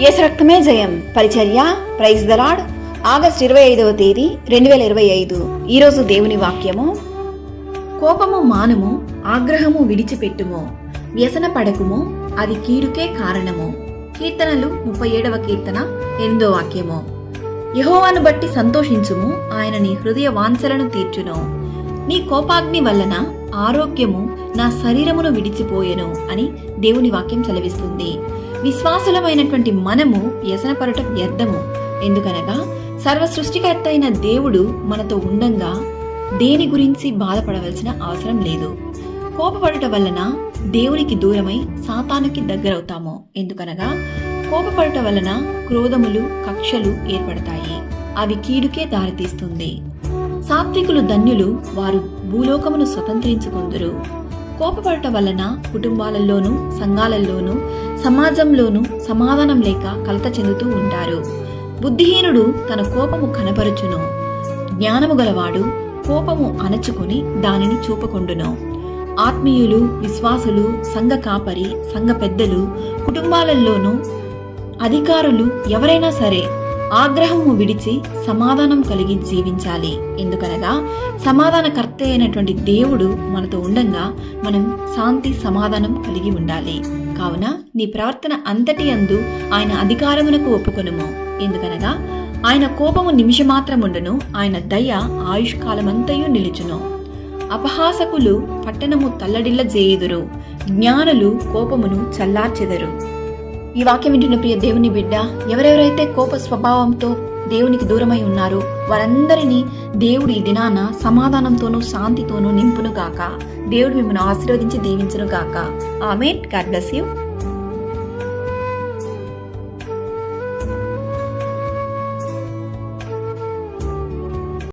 యేసు రక్తమే జయం. పరిచర్య ప్రైజ్ దలాడ్ ఆగస్ట్ ఇరవై ఐదవ తేదీ రెండు వేల ఇరవై ఐదు. ఈరోజు దేవుని వాక్యము. కోపము మానము ఆగ్రహము విడిచిపెట్టుము వ్యసన పడకుము అది కీడుకే కారణము. కీర్తనలు ముప్పై ఏడవ కీర్తన ఎనిమిదో వాక్యము. యహోవాను బట్టి సంతోషించుము ఆయన నీ హృదయ వాంఛలను తీర్చును. నీ కోపాగ్ని వలన ఆరోగ్యము నా శరీరమును విడిచిపోయెను అని దేవుని వాక్యం సెలవిస్తుంది. విశ్వాసులమైనటువంటి మనము వ్యసనపడటం వ్యర్థము. ఎందుకనగా సర్వ సృష్టికర్త అయిన దేవుడు మనతో ఉండంగా దేని గురించి బాధపడవలసిన అవసరం లేదు. కోపపడటం వలన దేవునికి దూరమై సాతానుకి దగ్గరవుతాము. ఎందుకనగా కోపపడటం వలన క్రోధములు కక్షలు ఏర్పడతాయి. అవి కీడుకే దారితీస్తుంది. సాత్వికులు ధన్యులు వారు భూలోకమును స్వతంత్రించుకొందురు. కోపపడటం వలన కుటుంబాలలోనూ సంఘాలలోనూ సమాజంలోనూ సమాధానం లేక కలత చెందుతూ ఉంటారు. బుద్ధిహీనుడు తన కోపము కనపరుచును జ్ఞానము గలవాడు కోపము అణచుకొని దానిని చూపకుండును. ఆత్మీయులు విశ్వాసులు సంఘ కాపరి సంఘ పెద్దలు కుటుంబాలలోనూ అధికారులు ఎవరైనా సరే ఆగ్రహము విడిచి సమాధానం కలిగి జీవించాలి. ఎందుకనగా సమాధానకర్త అయినటువంటి దేవుడు మనతో ఉండంగా మనం శాంతి సమాధానం కలిగి ఉండాలి. కావున నీ ప్రవర్తన అంతటి అందు ఆయన అధికారమునకు ఒప్పుకొనుము. ఎందుకనగా ఆయన కోపము నిమిషమాత్రముండును ఆయన దయ ఆయుష్కాలమంతయు నిలుచును. అపహాసకులు పట్టణము తల్లడిల్ల జేయుదురు జ్ఞానులు కోపమును చల్లార్చెదరు. ఈ వాక్యం వింటున్న ప్రియ దేవుని బిడ్డ ఎవరెవరైతే కోప స్వభావంతో దేవునికి దూరమై ఉన్నారో వారందరినీ దేవుడు ఈ దినాన సమాధానంతోనూ శాంతితోనూ నింపును గాక దేవుడు మిమ్మల్ని ఆశీర్వదించి దీవించును గాక ఆమెన్. God bless you.